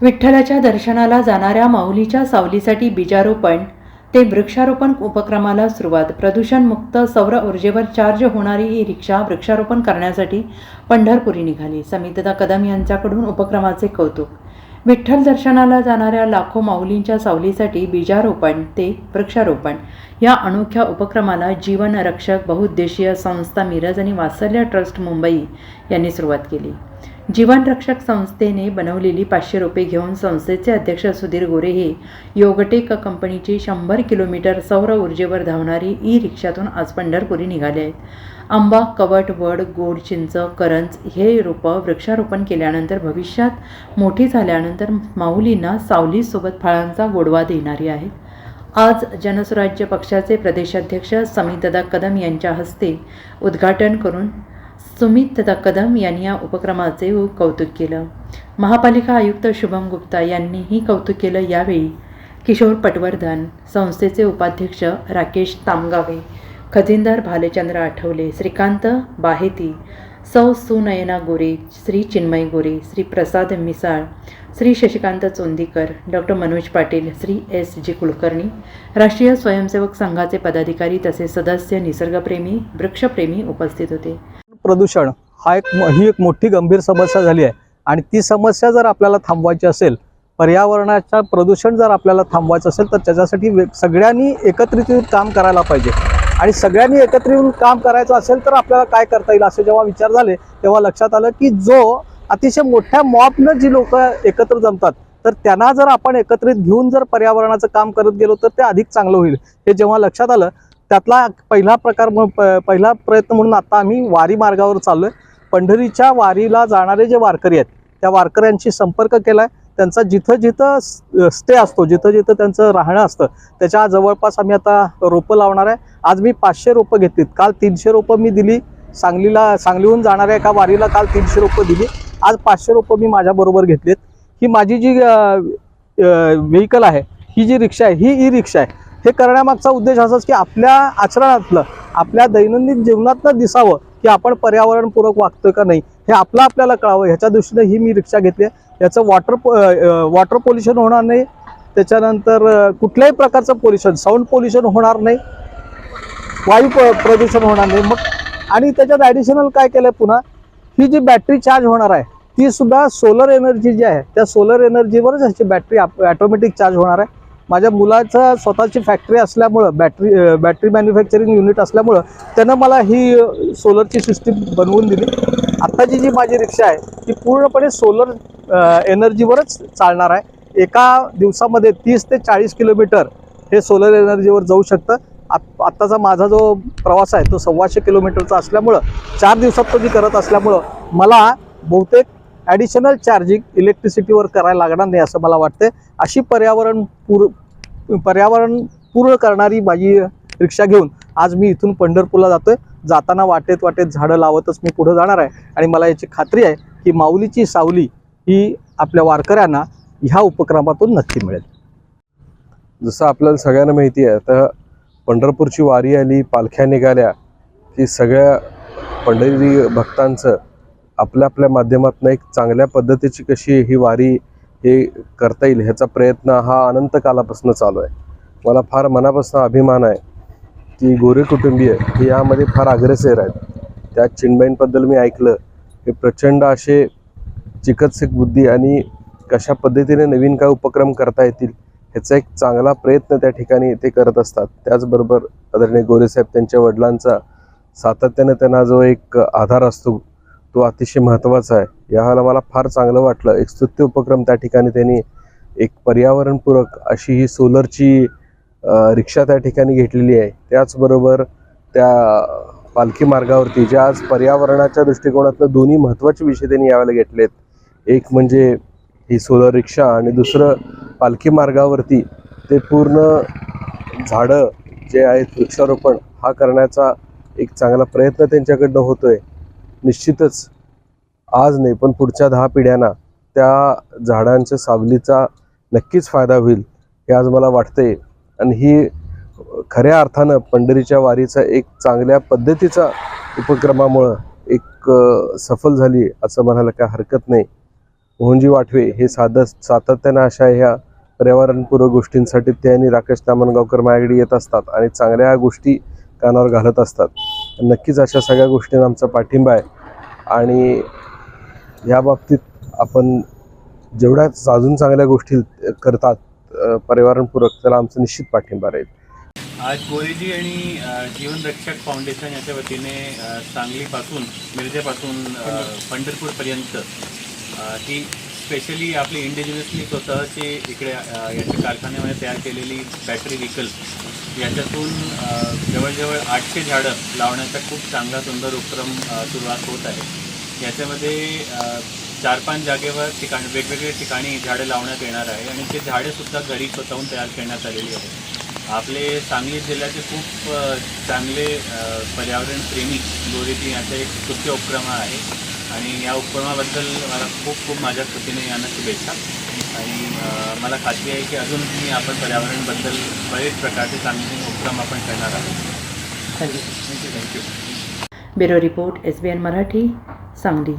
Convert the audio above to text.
विठ्ठलाच्या दर्शनाला जाणाऱ्या माऊलीच्या सावलीसाठी बीजारोपण. ते वृक्षारोपण उपक्रमाला सुरुवात. प्रदूषणमुक्त सौर ऊर्जेवर चार्ज होणारी ही रिक्षा वृक्षारोपण करण्यासाठी पंढरपुरी निघाली. समितदा कदम यांच्याकडून उपक्रमाचे कौतुक. विठ्ठल दर्शनाला जाणाऱ्या लाखो माऊलींच्या सावलीसाठी बीजारोपण ते वृक्षारोपण. या अनोख्या उपक्रमाला जीवन रक्षक बहुउद्देशीय संस्था मिरज आणि वात्सल्य ट्रस्ट मुंबई यांनी सुरुवात केली. जीवनरक्षक संस्थेने बनवलेली पाचशे रोपे घेऊन संस्थेचे अध्यक्ष सुधीर गोरे हे योगटेक कंपनीची शंभर किलोमीटर सौर ऊर्जेवर धावणारी ई रिक्षातून आज पंढरपुरी निघाले आहेत. आंबा कवट वड गोड चिंच करंज हे रोपं वृक्षारोपण केल्यानंतर भविष्यात मोठी झाल्यानंतर माऊलींना सावलीसोबत फळांचा गोडवा देणारी आहेत. आज जनसुराज्य पक्षाचे प्रदेशाध्यक्ष समीतदा कदम यांच्या हस्ते उद्घाटन करून सुमितदा कदम यांनी या उपक्रमाचे कौतुक केलं. महापालिका आयुक्त शुभम गुप्ता यांनीही कौतुक केलं यावेळी. किशोर पटवर्धन संस्थेचे उपाध्यक्ष Rakesh तामगावे खजिनदार Bhalchandra Athavale Shrikant Baheti Sau Sunayana Gore Shri Chinmay Gore Shri Prasad Misal Shri Shashikant Chondikar doctor Manoj Patil Shri S G Kulkarni Rashtriya Swayamsevak संघाचे पदाधिकारी तसेच सदस्य निसर्गप्रेमी वृक्षप्रेमी उपस्थित होते. प्रदूषण हा एक ही एक मोठी गंभीर समस्या झाली आहे. आणि ती समस्या जर आपल्याला थांबवायची असेल पर्यावरणाचं प्रदूषण जर आपल्याला थांबवायचं असेल तर त्याच्यासाठी वे सगळ्यांनी एकत्रित येऊन काम करायला पाहिजे. आणि सगळ्यांनी एकत्र येऊन काम करायचं असेल तर आपल्याला काय करता येईल? असे जेव्हा विचार झाले तेव्हा लक्षात आलं की जो अतिशय मोठ्या मॉबनं जी लोक एकत्र जमतात तर त्यांना जर आपण एकत्रित घेऊन जर पर्यावरणाचं काम करत गेलो तर ते अधिक चांगलं होईल. हे जेव्हा लक्षात आलं त्यातला पहिला प्रकार म- प- पहिला प्रयत्न म्हणून आता आम्ही वारी मार्गावर चाललोय. पंढरीच्या वारीला जाणारे जे वारकरी आहेत त्या वारकऱ्यांशी संपर्क केलाय. त्यांचा जिथं जिथं स्टे असतो जिथं जिथं त्यांचं राहणं असतं त्याच्या जवळपास आम्ही आता रोपं लावणार आहे. आज मी पाचशे रोपं घेतलीत. काल तीनशे रोपं मी दिली. सांगलीला सांगलीहून जाणाऱ्या एका वारीला काल तीनशे रोपं दिली. आज पाचशे रोपं मी माझ्याबरोबर घेतलीत. ही माझी जी व्हेकल आहे ही जी रिक्षा आहे ही ई रिक्षा आहे. हे करण्यामागचा उद्देश असाच की आपल्या आचरणातलं आपल्या दैनंदिन जीवनातलं दिसावं की आपण पर्यावरणपूरक वागतोय का नाही हे आपलं आपल्याला कळावं. ह्याच्या दृष्टीने ही मी रिक्षा घेतली आहे. याचं वॉटर वॉटर पोल्युशन होणार नाही. त्याच्यानंतर कुठल्याही प्रकारचं पोल्युशन साऊंड पोल्युशन होणार नाही. वायू प- प्रदूषण होणार नाही. मग आणि त्याच्यात ॲडिशनल काय केलं पुन्हा? ही जी बॅटरी चार्ज होणार आहे ती सुद्धा सोलर एनर्जी जी आहे त्या सोलर एनर्जीवरच ह्याची बॅटरी ॲटोमॅटिक चार्ज होणार आहे. माझ्या मुलाचं स्वतःची फॅक्टरी असल्यामुळं बॅटरी बॅटरी मॅन्युफॅक्चरिंग युनिट असल्यामुळं त्यानं मला ही सोलरची सिस्टीम बनवून दिली. आत्ताची जी माझी रिक्षा आहे ती पूर्णपणे सोलर एनर्जीवरच चालणार आहे. एका दिवसामध्ये तीस ते चाळीस किलोमीटर हे सोलर एनर्जीवर जाऊ शकतं. आत आत्ताचा माझा जो प्रवास आहे तो सव्वाशे किलोमीटरचा असल्यामुळं चार दिवसात तो मी करत असल्यामुळं मला बहुतेक ॲडिशनल चार्जिंग इलेक्ट्रिसिटीवर करायला लागणार नाही असं मला वाटतं अशी पर्यावरण पूर पर्यावरण पूर्ण करणारी माझी रिक्षा घेऊन आज मी इथून पंढरपूरला जातोय. जाताना वाटेत वाटेत झाडं लावतच मी पुढं जाणार आहे. आणि मला याची खात्री आहे की माऊलीची सावली ही आपल्या वारकऱ्यांना ह्या उपक्रमातून नक्की मिळेल. जसं आपल्याला सगळ्यांना माहिती आहे तर पंढरपूरची वारी आली पालख्या निघाल्या की सगळ्या पंढरी भक्तांचं आपल्या आपल्या माध्यमातून एक चांगल्या पद्धतीची कशी ही वारी हे करता येईल ह्याचा प्रयत्न हा अनंत कालापासून चालू आहे. मला फार मनापासून अभिमान आहे की गोरे कुटुंबीय हे यामध्ये फार अग्रेसर आहेत. त्या चिन्मयींबद्दल मी ऐकलं. हे प्रचंड असे चिकित्सक बुद्धी आणि कशा पद्धतीने नवीन काय उपक्रम करता येतील ह्याचा एक चांगला प्रयत्न त्या ठिकाणी ते करत असतात. त्याचबरोबर आदरणीय गोरेसाहेब त्यांच्या वडिलांचा सातत्याने त्यांना जो एक आधार असतो तो अतिशय महत्त्वाचा आहे. याला मला फार चांगलं वाटलं. एक स्तुत्य उपक्रम त्या ठिकाणी त्यांनी एक पर्यावरणपूरक अशी ही सोलरची रिक्षा त्या ठिकाणी घेतलेली आहे. त्याचबरोबर त्या पालखी मार्गावरती ज्या आज पर्यावरणाच्या दृष्टिकोनातनं दोन्ही महत्त्वाचे विषय त्यांनी यावेळेला घेतलेत एक म्हणजे ही सोलर रिक्षा आणि दुसरं पालखी मार्गावरती ते पूर्ण झाडं जे आहेत वृक्षारोपण हा करण्याचा एक चांगला प्रयत्न त्यांच्याकडनं होतो आहे निश्चितच आज नाही पण पुढच्या दहा पिढ्यांना त्या झाडांच्या सावलीचा नक्कीच फायदा होईल हे आज मला वाटते आणि ही खऱ्या अर्थानं पंढरीच्या वारीचा एक चांगल्या पद्धतीचा उपक्रमामुळं एक सफल झाली असं म्हणायला काय हरकत नाही. मोहनजी वाटवे हे साध सातत्यानं अशा ह्या पर्यावरणपूरक गोष्टींसाठी ते आणि राकेश तामणगावकर माझ्याकडे येत असतात आणि चांगल्या गोष्टी कानावर घालत असतात. नक्कीच अशा सगळ्या गोष्टींना आमचा पाठिंबा आहे. आणि या बाबतीत आपण जेवढ्या अजून चांगल्या गोष्टी करतात पर्यावरणपूरक त्याला आमचा निश्चित पाठिंबा राहील. आज गोरेजी आणि जीवन रक्षक फाउंडेशन याच्या वतीने सांगलीपासून मिरजेपासून पंढरपूरपर्यंत ही स्पेशली आपली इंडिजिनसली स्वतःची इकडे याच्या कारखान्यामध्ये तयार केलेली बॅटरी व्हेकल याच्यातून जवळजवळ आठशे झाडं लावण्याचा खूप चांगला सुंदर उपक्रम सुरुवात होत आहे. याच्यामध्ये चार पाच जागेवर ठिकाण वेगवेगळ्या ठिकाणी झाडं लावण्यात येणार आहे आणि ते झाडंसुद्धा घरी स्वतःहून तयार करण्यात आलेली आहे आपले सांगली जिल्ह्याचे खूप चांगले पर्यावरणप्रेमी पर्यावरण प्रेमी यांचा एक स्तुत्य उपक्रम आहे. आणि या उपक्रमाबद्दल मला खूप खूप माझ्या कृतीने यांना शुभेच्छा. आणि मला खात्री आहे की अजूनही आपण पर्यावरणबद्दल बरेच प्रकारचे चांगले उपक्रम आपण करणार आहोत. Thank you thank you. Thank you. Bureau report S B N Marathi Sangli.